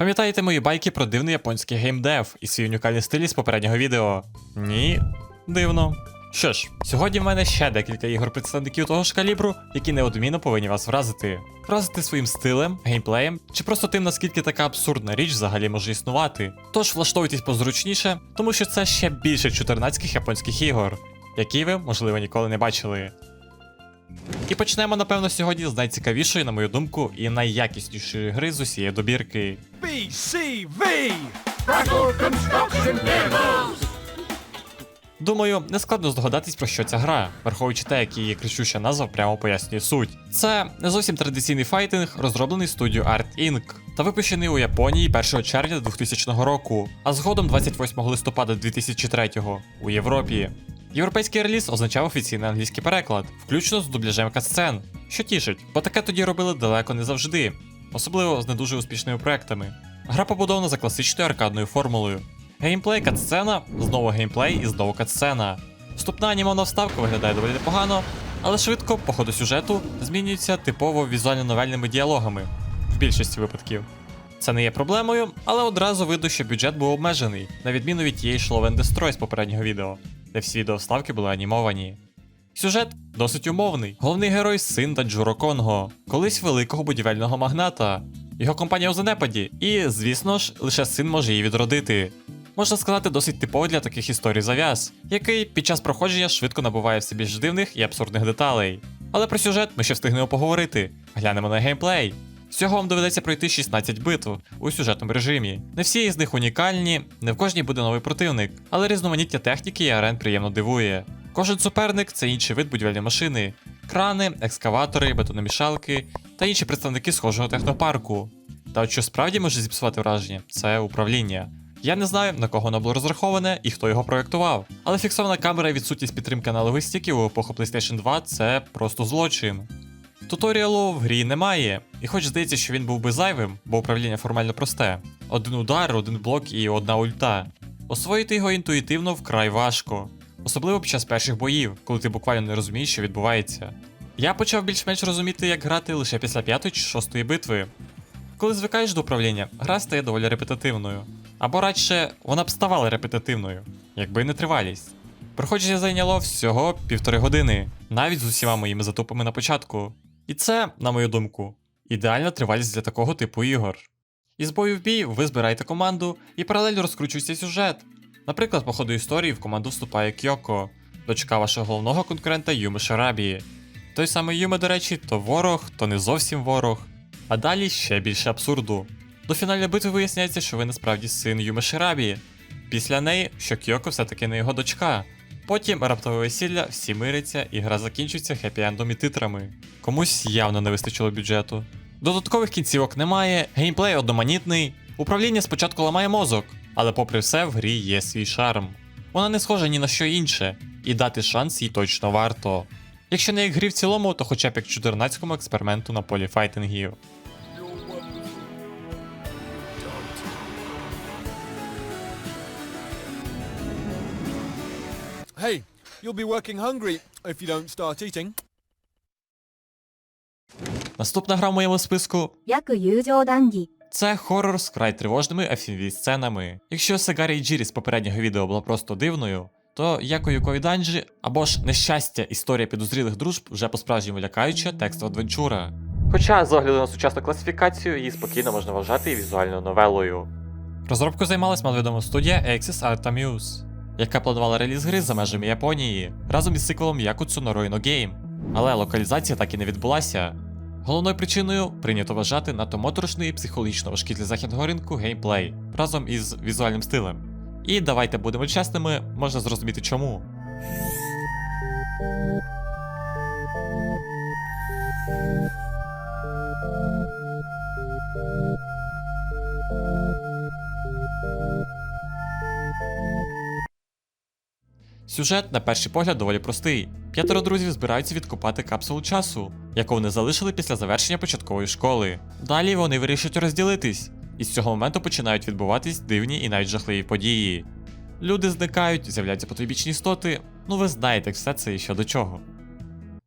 Пам'ятаєте мої байки про дивний японський геймдев і свій унікальний стиль з попереднього відео? Ні, дивно. Що ж, сьогодні в мене ще декілька ігор представників того ж калібру, які неодмінно повинні вас вразити. Вразити своїм стилем, геймплеєм, чи просто тим, наскільки така абсурдна річ взагалі може існувати. Тож влаштовуйтесь позручніше, тому що це ще більше 14 японських ігор, які ви, можливо, ніколи не бачили. І почнемо, напевно, сьогодні з найцікавішої, на мою думку, і найякіснішої гри з усієї добірки. BCV! Думаю, не складно здогадатись про що ця гра, враховуючи те, як її кричуща назва прямо пояснює суть. Це не зовсім традиційний файтинг, розроблений студією Art Inc. та випущений у Японії 1 червня 2000 року, а згодом 28 листопада 2003 у Європі. Європейський реліз означав офіційний англійський переклад, включно з дубляжем катсцен, що тішить, бо таке тоді робили далеко не завжди, особливо з не дуже успішними проектами. Гра побудована за класичною аркадною формулою. Геймплей, катсцена, знову геймплей і знову катсцена. Вступна анімована вставка виглядає доволі непогано, але швидко, по ходу сюжету, змінюється типово візуально-новельними діалогами в більшості випадків. Це не є проблемою, але одразу видно, що бюджет був обмежений, на відміну від тієї and Destroy з попереднього відео, де всі відеовставки були анімовані. Сюжет досить умовний. Головний герой син Данджуро Конго, колись великого будівельного магната. Його компанія у занепаді, і, звісно ж, лише син може її відродити. Можна сказати, досить типовий для таких історій зав'яз, який під час проходження швидко набуває все більш дивних і абсурдних деталей. Але про сюжет ми ще встигнемо поговорити. Глянемо на геймплей. Всього вам доведеться пройти 16 битв у сюжетному режимі. Не всі із них унікальні, не в кожній буде новий противник, але різноманіття техніки і арен приємно дивує. Кожен суперник це інший вид будівельної машини, крани, екскаватори, бетономішалки та інші представники схожого технопарку. Та от що справді може зіпсувати враження, це управління. Я не знаю, на кого воно було розраховане і хто його проєктував. Але фіксована камера і відсутність підтримки аналогових стіків у епоху PlayStation 2 це просто злочин. Туторіалу в грі немає, і хоч здається, що він був би зайвим, бо управління формально просте: один удар, один блок і одна ульта. Освоїти його інтуїтивно вкрай важко, особливо під час перших боїв, коли ти буквально не розумієш, що відбувається. Я почав більш-менш розуміти, як грати лише після п'ятої чи шостої битви. Коли звикаєш до управління, гра стає доволі репетитивною. Або радше, вона б ставала репетитивною, якби не тривалість. Проходження зайняло всього півтори години, навіть з усіма моїми затупами на початку. І це, на мою думку, ідеальна тривалість для такого типу ігор. Із бою в бій ви збираєте команду і паралельно розкручується сюжет. Наприклад, по ходу історії в команду вступає Кьоко, дочка вашого головного конкурента Юми Шарабі. Той самий Юми, до речі, то ворог, то не зовсім ворог. А далі ще більше абсурду. До фінальної битви виясняється, що ви насправді син Юми Ширабі. Після неї, що Кьоко все-таки не його дочка. Потім раптове весілля, всі миряться, і гра закінчується хеппі-ендом і титрами. Комусь явно не вистачило бюджету. Додаткових кінцівок немає, геймплей одноманітний, управління спочатку ламає мозок, але попри все в грі є свій шарм. Вона не схожа ні на що інше, і дати шанс їй точно варто. Якщо не як грі в цілому, то хоча б як 14-му експерименту на полі файтингів. Hey, you'll be working hungry if you don't start eating. Наступна гра в моєму списку Якуюджодангі. Це хорор з край тривожними fmv сценами. Якщо Сегарі і Джірі з попереднього відео була просто дивною, то якою коїданджі або ж нещастя історія підозрілих дружб вже по справжньому лякаюча текстова адвенчура. Хоча з огляду на сучасну класифікацію її спокійно можна вважати і візуальною новелою. Розробкою займалась маловідома студія Axis Art Amuse, яка планувала реліз гри за межами Японії разом із сиквелом Якуцу Норойно Game. Але локалізація так і не відбулася. Головною причиною прийнято вважати надто моторошний і психологічно важкий для західного ринку геймплей разом із візуальним стилем. І давайте будемо чесними, можна зрозуміти чому. Сюжет, на перший погляд, доволі простий. П'ятеро друзів збираються відкопати капсулу часу, яку вони залишили після завершення початкової школи. Далі вони вирішують розділитись, і з цього моменту починають відбуватись дивні і навіть жахливі події. Люди зникають, з'являються потойбічні істоти, ну ви знаєте все це і що до чого.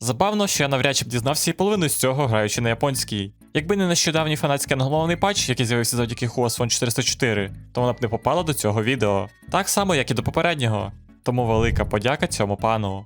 Забавно, що я навряд чи б дізнався і половину з цього, граючи на японській. Якби не нещодавній фанатський англомовний патч, який з'явився завдяки Huas Phone 404, то вона б не попала до цього відео. Так само, як і до попереднього. Тому велика подяка цьому пану.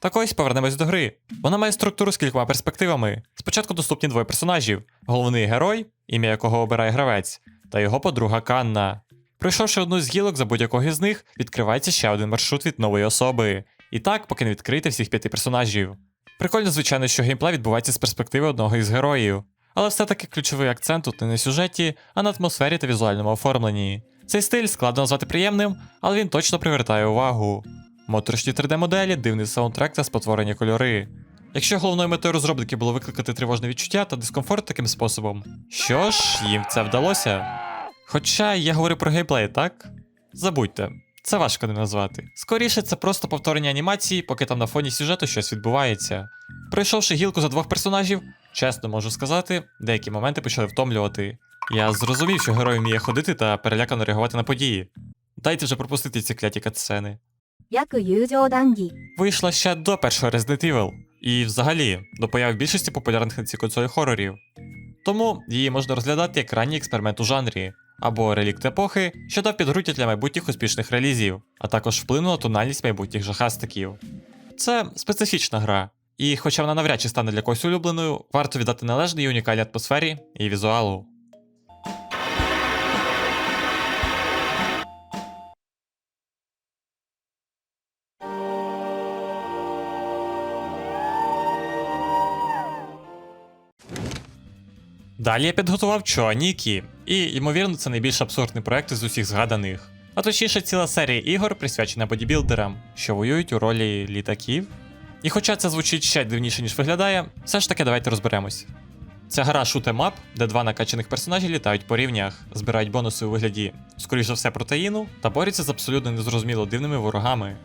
Так ось повернемось до гри. Вона має структуру з кількома перспективами. Спочатку доступні двоє персонажів: головний герой, ім'я якого обирає гравець, та його подруга Канна. Пройшовши одну з гілок за будь-якого з них, відкривається ще один маршрут від нової особи. І так, поки не відкрити всіх п'яти персонажів. Прикольно, звичайно, що геймплей відбувається з перспективи одного із героїв. Але все-таки ключовий акцент тут не на сюжеті, а на атмосфері та візуальному оформленні. Цей стиль складно назвати приємним, але він точно привертає увагу. Моторошні 3D-моделі, дивний саундтрек та спотворені кольори. Якщо головною метою розробників було викликати тривожне відчуття та дискомфорт таким способом, що ж, їм це вдалося. Хоча я говорю про геймплей, так? Забудьте, це важко не назвати. Скоріше, це просто повторення анімації, поки там на фоні сюжету щось відбувається. Пройшовши гілку за двох персонажів, чесно можу сказати, деякі моменти почали втомлювати. Я зрозумів, що герой вміє ходити та перелякано реагувати на події. Дайте вже пропустити ці кляті катсцени. 约友情谈义 Вийшла ще до першого Resident Evil, і взагалі до появи більшості популярних на цій консолі хорорів. Тому її можна розглядати як ранній експеримент у жанрі, або релікт епохи, що дав підґрунтя для майбутніх успішних релізів, а також вплинув на тональність майбутніх жахастиків. Це специфічна гра, і хоча вона навряд чи стане для когось улюбленою, варто віддати належне і унікальній атмосфері і візуалу. Далі я підготував Чоанікі, і, ймовірно, це найбільш абсурдний проект із усіх згаданих. А точніше, ціла серія ігор присвячена бодібілдерам, що воюють у ролі літаків. І хоча це звучить ще дивніше, ніж виглядає, все ж таки давайте розберемось. Це гра шутемап, де два накачаних персонажі літають по рівнях, збирають бонуси у вигляді, скоріш за все, протеїну, та борються з абсолютно незрозуміло дивними ворогами.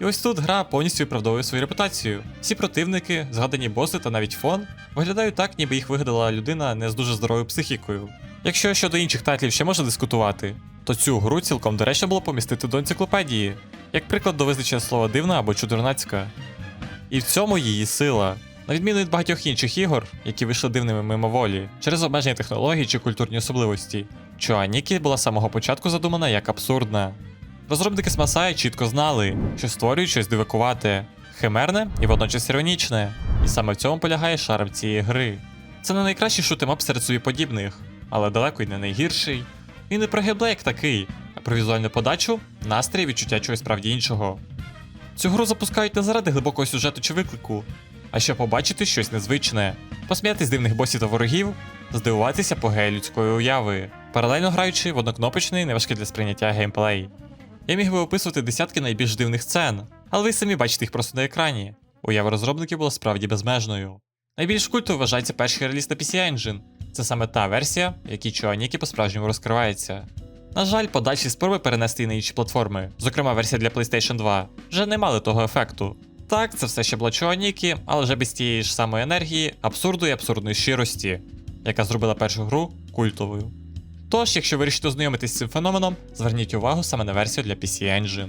І ось тут гра повністю виправдовує свою репутацію. Всі противники, згадані боси та навіть фон виглядають так, ніби їх вигадала людина не з дуже здоровою психікою. Якщо щодо інших тайтлів ще можна дискутувати, то цю гру цілком доречно було помістити до енциклопедії, як приклад до визначення слова дивна або чудернацька. І в цьому її сила. На відміну від багатьох інших ігор, які вийшли дивними мимоволі, через обмеження технологій чи культурні особливості, Чоанікі була з самого початку задумана як абсурдна. Розробники Смасая чітко знали, що створюють щось дивакувате, химерне і водночас іронічне, і саме в цьому полягає шарм цієї гри. Це не найкращий шутемап серед собі подібних, але далеко й не найгірший. Він не про геймплей як такий, а про візуальну подачу, настрій відчуття чогось справді іншого. Цю гру запускають не заради глибокого сюжету чи виклику, а щоб побачити щось незвичне, посміятись з дивних босів та ворогів, здивуватися апогею людської уяви, паралельно граючи в однокнопочний неважкий для сприйняття геймплей. Я міг би описувати десятки найбільш дивних сцен, але ви самі бачите їх просто на екрані. Уява розробників була справді безмежною. Найбільш культовою вважається перший реліз на PC Engine. Це саме та версія, в якій Чуанікі по-справжньому розкривається. На жаль, подальші спроби перенести її на інші платформи, зокрема версія для PlayStation 2, вже не мали того ефекту. Так, це все ще була Чуанікі, але вже без тієї ж самої енергії, абсурду і абсурдної щирості, яка зробила першу гру культовою. Тож, якщо ви вирішите ознайомитись з цим феноменом, зверніть увагу саме на версію для PC Engine.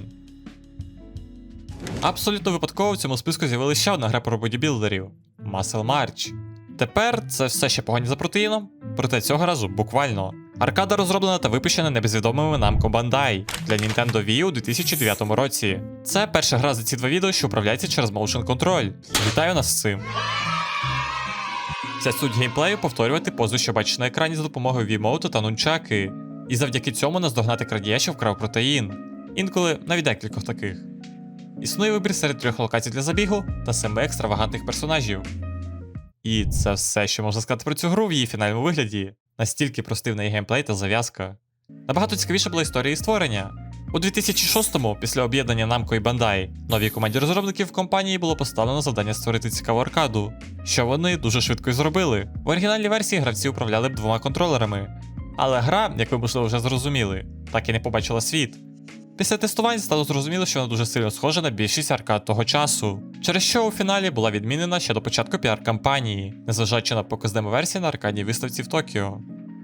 Абсолютно випадково в цьому списку з'явилася ще одна гра про бодібілдерів Muscle March. Тепер це все ще погоні за протеїном, проте цього разу буквально. Аркада розроблена та випущена небезвідомими Namco Bandai для Nintendo Wii у 2009 році. Це перша гра за ці два відео, що управляється через Motion Control. Вітаю нас з цим! Ця суть геймплею повторювати позу, що бачиш на екрані за допомогою вімоуту та нунчаки, і завдяки цьому наздогнати крадія, що вкрав протеїн. Інколи навіть декількох таких. Існує вибір серед трьох локацій для забігу та семи екстравагантних персонажів. І це все, що можна сказати про цю гру в її фінальному вигляді. Настільки простий в неї геймплей та зав'язка. Набагато цікавіше була історія її створення. У 2006-му, після об'єднання Namco і Bandai, новій команді розробників компанії було поставлено завдання створити цікаву аркаду, що вони дуже швидко й зробили. В оригінальній версії гравці управляли б двома контролерами. Але гра, як ви можливо вже зрозуміли, так і не побачила світ. Після тестувань стало зрозуміло, що вона дуже сильно схожа на більшість аркад того часу, через що у фіналі була відмінена ще до початку піар-кампанії, незважаючи на показ демо-версії на аркадній виставці в Токіо.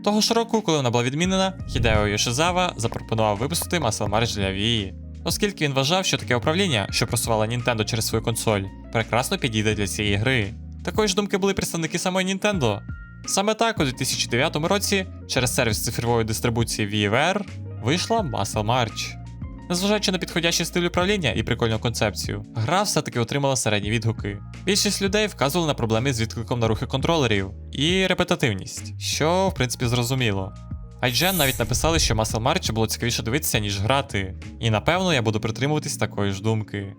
Того ж року, коли вона була відмінена, Хідео Йошизава запропонував випустити Muscle March для Wii, оскільки він вважав, що таке управління, що просувала Nintendo через свою консоль, прекрасно підійде для цієї гри. Такої ж думки були представники самої Nintendo. Саме так у 2009 році через сервіс цифрової дистрибуції VVR вийшла Muscle March. Незважаючи на підходящий стиль управління і прикольну концепцію, гра все-таки отримала середні відгуки. Більшість людей вказували на проблеми з відкликом на рухи контролерів і репетативність, що в принципі зрозуміло. IGN навіть написали, що Muscle March було цікавіше дивитися, ніж грати, і напевно я буду притримуватись такої ж думки.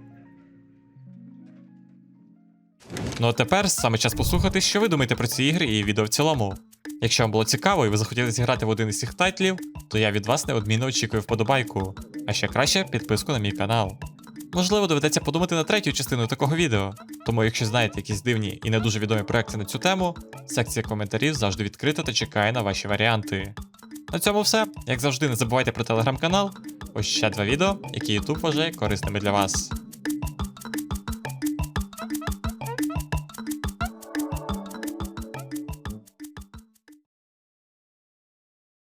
Ну а тепер саме час послухати, що ви думаєте про ці ігри і відео в цілому. Якщо вам було цікаво і ви захотіли зіграти в один із цих тайтлів, то я від вас неодмінно очікую вподобайку, а ще краще підписку на мій канал. Можливо, доведеться подумати на третю частину такого відео, тому якщо знаєте якісь дивні і не дуже відомі проекти на цю тему, секція коментарів завжди відкрита та чекає на ваші варіанти. На цьому все. Як завжди, не забувайте про телеграм-канал. Ось ще два відео, які YouTube вважає корисними для вас.